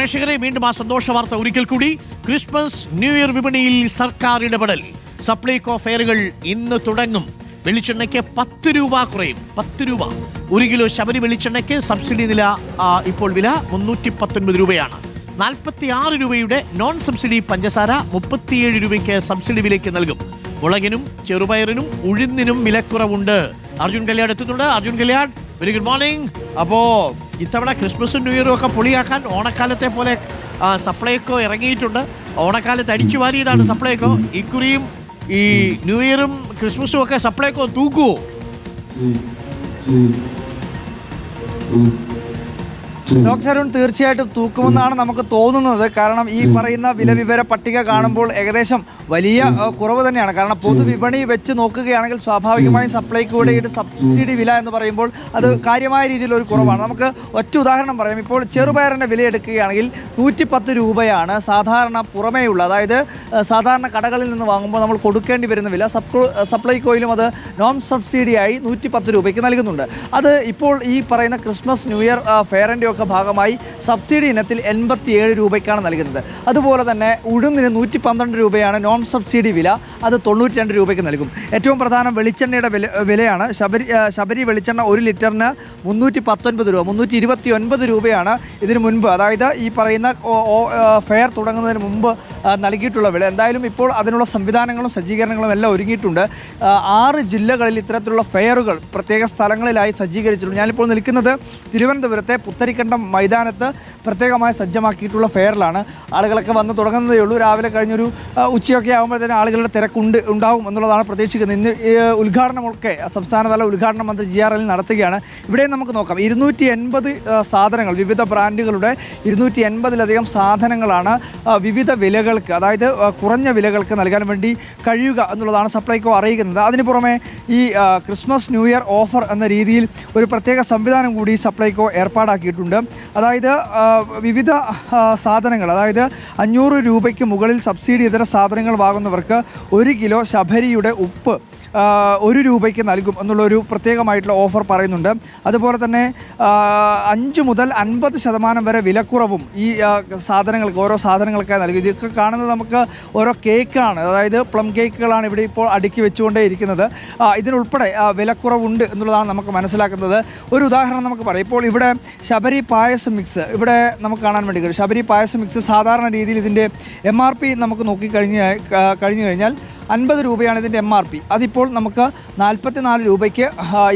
പ്രേക്ഷകരെ വീണ്ടും ആ സന്തോഷ വാർത്ത ഒരിക്കൽ കൂടി. ക്രിസ്മസ് ന്യൂ ഇയർ വിപണിയിൽ സർക്കാർ ഇടപെടൽ. സപ്ലൈകോ ഫെയറുകൾ ഇന്ന് തുടങ്ങും. വെളിച്ചെണ്ണയ്ക്ക് പത്ത് രൂപ കുറയും. പത്ത് രൂപ. ഒരു കിലോ ശബരി വെളിച്ചെണ്ണയ്ക്ക് സബ്സിഡി നില ഇപ്പോൾ വില മുന്നൂറ്റി പത്തൊൻപത് രൂപയാണ്. നാൽപ്പത്തി ആറ് രൂപയുടെ നോൺ സബ്സിഡി പഞ്ചസാര മുപ്പത്തിയേഴ് രൂപയ്ക്ക് സബ്സിഡി വിലയ്ക്ക് നൽകും. മുളകിനും ചെറുപയറിനും ഉഴുന്നിനും വിലക്കുറവുണ്ട്. അർജുൻ കല്യാൺ എത്തുന്നുണ്ട്. Arjun Kalyan very good morning അപ്പോൾ ഇത്തവണ ക്രിസ്മസും ന്യൂ ഇയറും ഒക്കെ പൊളിയാക്കാൻ ഓണക്കാലത്തെ പോലെ സപ്ലൈക്കോ ഇറങ്ങിയിട്ടുണ്ട്. ഓണക്കാലത്ത് അടിച്ചു വാരിയതാണ് സപ്ലൈകോ ഇക്കുറിയും ഈ ന്യൂ ഇയറും ക്രിസ്മസും ഒക്കെ സപ്ലൈകോ തൂക്കുവോ? ഡോക്ടർ അരുൺ തീർച്ചയായിട്ടും തൂക്കുമെന്നാണ് നമുക്ക് തോന്നുന്നത്. കാരണം ഈ പറയുന്ന വില വിവര പട്ടിക കാണുമ്പോൾ ഏകദേശം വലിയ കുറവ് തന്നെയാണ്. കാരണം പൊതുവിപണി വെച്ച് നോക്കുകയാണെങ്കിൽ സ്വാഭാവികമായും സപ്ലൈക്കോയുടെ സബ്സിഡി വില എന്ന് പറയുമ്പോൾ അത് കാര്യമായ രീതിയിൽ ഒരു കുറവാണ്. നമുക്ക് ഒറ്റ ഉദാഹരണം പറയാം. ഇപ്പോൾ ചെറുപയറിന്റെ വില എടുക്കുകയാണെങ്കിൽ നൂറ്റി പത്ത് രൂപയാണ് സാധാരണ പുറമേയുള്ള അതായത് സാധാരണ കടകളിൽ നിന്ന് വാങ്ങുമ്പോൾ നമ്മൾ കൊടുക്കേണ്ടി വരുന്ന വില. സപ്ലോ സപ്ലൈകോയിലും അത് നോൺ സബ്സിഡിയായി നൂറ്റി പത്ത് രൂപയ്ക്ക് നൽകുന്നുണ്ട്. അത് ഇപ്പോൾ ഈ പറയുന്ന ക്രിസ്മസ് ന്യൂ ഇയർ ആ, ഫെയറിന്റെ ഒക്കെ ഭാഗമായി സബ്സിഡി ഇനത്തിൽ എൺപത്തിയേഴ് രൂപയ്ക്കാണ് നൽകുന്നത്. അതുപോലെ തന്നെ ഉഴുന്നിന് നൂറ്റി പന്ത്രണ്ട് രൂപയാണ് നോൺ സബ്സിഡി വില. അത് തൊണ്ണൂറ്റി രണ്ട് രൂപയ്ക്ക് നൽകും. ഏറ്റവും പ്രധാനം വെളിച്ചെണ്ണയുടെ വില വിലയാണ്. ശബരി ശബരി വെളിച്ചെണ്ണ ഒരു ലിറ്ററിന് മുന്നൂറ്റി പത്തൊൻപത് രൂപ മുന്നൂറ്റി ഇരുപത്തി ഒൻപത് രൂപയാണ് ഇതിന് മുൻപ്. അതായത് ഈ പറയുന്ന ഫെയർ തുടങ്ങുന്നതിന് മുമ്പ് നൽകിയിട്ടുള്ള വില. എന്തായാലും ഇപ്പോൾ അതിനുള്ള സംവിധാനങ്ങളും സജ്ജീകരണങ്ങളും എല്ലാം ഒരുങ്ങിയിട്ടുണ്ട്. ആറ് ജില്ലകളിൽ ഇത്തരത്തിലുള്ള ഫെയറുകൾ പ്രത്യേക സ്ഥലങ്ങളിലായി സജ്ജീകരിച്ചിട്ടുണ്ട്. ഞാനിപ്പോൾ നിൽക്കുന്നത് തിരുവനന്തപുരത്തെ പുത്തരിക്കണ്ടം മൈതാനത്ത് പ്രത്യേകമായി സജ്ജമാക്കിയിട്ടുള്ള ഫെയറിലാണ് ആളുകളൊക്കെ വന്ന് തുടങ്ങുന്നതേ ഉള്ളൂ. രാവിലെ കഴിഞ്ഞൊരു ഉച്ചയൊക്കെ ആകുമ്പോഴത്തേനും ആളുകളുടെ തിരക്കുണ്ട് ഉണ്ടാവും എന്നുള്ളതാണ് പ്രതീക്ഷിക്കുന്നത്. ഇന്ന് ഉദ്ഘാടനമൊക്കെ സംസ്ഥാനതല ഉദ്ഘാടനം മന്ത്രി ജി ആർ എൽ നടത്തുകയാണ്. ഇവിടെ നമുക്ക് നോക്കാം. ഇരുന്നൂറ്റി എൺപത് സാധനങ്ങൾ വിവിധ ബ്രാൻഡുകളുടെ ഇരുന്നൂറ്റി എൺപതിലധികം സാധനങ്ങളാണ് വിവിധ വിലകൾക്ക് അതായത് കുറഞ്ഞ വിലകൾക്ക് നൽകാൻ വേണ്ടി കഴിയുക എന്നുള്ളതാണ് സപ്ലൈകോ അറിയിക്കുന്നത്. അതിന് പുറമെ ഈ ക്രിസ്മസ് ന്യൂ ഇയർ ഓഫർ എന്ന രീതിയിൽ ഒരു പ്രത്യേക സംവിധാനം കൂടി സപ്ലൈകോ ഏർപ്പാടാക്കിയിട്ടുണ്ട്. അതായത് വിവിധ സാധനങ്ങൾ അതായത് അഞ്ഞൂറ് രൂപയ്ക്ക് മുകളിൽ സബ്സിഡി ഇതര സാധനങ്ങൾ വാങ്ങുന്നവർക്ക് ഒരു കിലോ ശബരിയുടെ ഉപ്പ് ഒരു രൂപയ്ക്ക് നൽകും എന്നുള്ളൊരു പ്രത്യേകമായിട്ടുള്ള ഓഫർ പറയുന്നുണ്ട്. അതുപോലെ തന്നെ അഞ്ച് മുതൽ അൻപത് ശതമാനം വരെ വിലക്കുറവും ഈ സാധനങ്ങൾക്ക് ഓരോ സാധനങ്ങൾക്കായി നൽകും. ഇതൊക്കെ കാണുന്നത് നമുക്ക് ഓരോ കേക്കാണ്. അതായത് പ്ലം കേക്കുകളാണ് ഇവിടെ ഇപ്പോൾ അടുക്കി വെച്ചുകൊണ്ടേ ഇരിക്കുന്നത്. ഇതിനുൾപ്പെടെ വിലക്കുറവുണ്ട് എന്നുള്ളതാണ് നമുക്ക് മനസ്സിലാക്കുന്നത്. ഒരു ഉദാഹരണം നമുക്ക് പറയാം. ഇപ്പോൾ ഇവിടെ ശബരി പായസം മിക്സ് ഇവിടെ നമുക്ക് കാണാൻ വേണ്ടി കഴിയും. ശബരി പായസം മിക്സ് സാധാരണ രീതിയിൽ ഇതിന്റെ എം ആർ പി നമുക്ക് നോക്കിക്കഴിഞ്ഞ് കഴിഞ്ഞു കഴിഞ്ഞാൽ അൻപത് രൂപയാണ് ഇതിന്റെ എം ആർ പി അതിപ്പോൾ നമുക്ക് നാൽപ്പത്തി നാല് രൂപയ്ക്ക്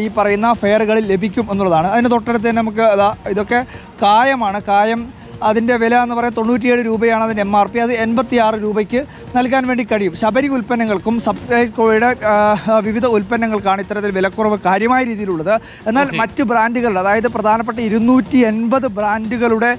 ഈ പറയുന്ന ഫെയറുകളിൽ ലഭിക്കും എന്നുള്ളതാണ്. അതിന് തൊട്ടടുത്ത് തന്നെ നമുക്ക് ഇതൊക്കെ കായമാണ്. കായം അതിന്റെ വില എന്ന് പറയുന്നത് തൊണ്ണൂറ്റിയേഴ് രൂപയാണ് അതിന്റെ എം ആർ പി അത് എൺപത്തി ആറ് രൂപയ്ക്ക് നൽകാൻ വേണ്ടി കഴിയും. ശബരി ഉൽപ്പന്നങ്ങൾക്കും സപ്ലൈകോയുടെ വിവിധ ഉൽപ്പന്നങ്ങൾക്കാണ് ഇത്തരത്തിൽ വിലക്കുറവ് കാര്യമായ രീതിയിലുള്ളത്. എന്നാൽ മറ്റ് ബ്രാൻഡുകളുടെ അതായത് പ്രധാനപ്പെട്ട ഇരുന്നൂറ്റി എൺപത് ബ്രാൻഡുകളുടെ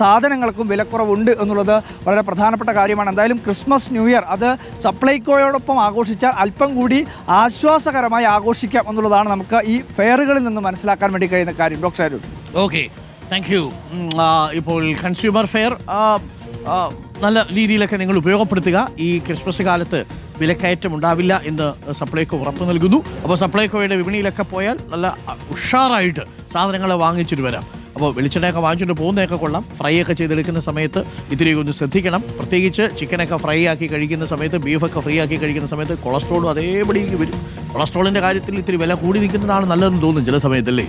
സാധനങ്ങൾക്കും വിലക്കുറവുണ്ട് എന്നുള്ളത് വളരെ പ്രധാനപ്പെട്ട കാര്യമാണ്. എന്തായാലും ക്രിസ്മസ് ന്യൂ ഇയർ അത് സപ്ലൈകോയോടൊപ്പം ആഘോഷിച്ചാൽ അല്പം കൂടി ആശ്വാസകരമായി ആഘോഷിക്കാം എന്നുള്ളതാണ് നമുക്ക് ഈ ഫെയറുകളിൽ നിന്ന് മനസ്സിലാക്കാൻ വേണ്ടി കഴിയുന്ന കാര്യം. Doctor Arun. Okay. Thank you ഇപ്പോൾ കൺസ്യൂമർ ഫെയർ നല്ല രീതിയിലൊക്കെ നിങ്ങൾ ഉപയോഗപ്പെടുത്തുക. ഈ ക്രിസ്മസ് കാലത്ത് വിലക്കയറ്റം ഉണ്ടാവില്ല എന്ന് സപ്ലൈകോ ഉറപ്പ് നൽകുന്നു. അപ്പോൾ സപ്ലൈകോയുടെ വിപണിയിലൊക്കെ പോയാൽ നല്ല ഉഷാറായിട്ട് സാധനങ്ങൾ വാങ്ങിച്ചിട്ട് വരാം. അപ്പോൾ വെളിച്ചെണ്ണയൊക്കെ വാങ്ങിച്ചുകൊണ്ട് പോകുന്നതൊക്കെ കൊള്ളാം. ഫ്രൈ ഒക്കെ ചെയ്തെടുക്കുന്ന സമയത്ത് ഇത്തിരി ഒന്ന് ശ്രദ്ധിക്കണം. പ്രത്യേകിച്ച് ചിക്കനൊക്കെ ഫ്രൈ ആക്കി കഴിക്കുന്ന സമയത്ത് ബീഫൊക്കെ ഫ്രൈ ആക്കി കഴിക്കുന്ന സമയത്ത് കൊളസ്ട്രോളും അതേപടി വരും. കൊളസ്ട്രോളിന്റെ കാര്യത്തിൽ ഇത്തിരി വില കൂടി നിൽക്കുന്നതാണ് നല്ലതെന്ന് തോന്നുന്നു ചില സമയത്തല്ലേ?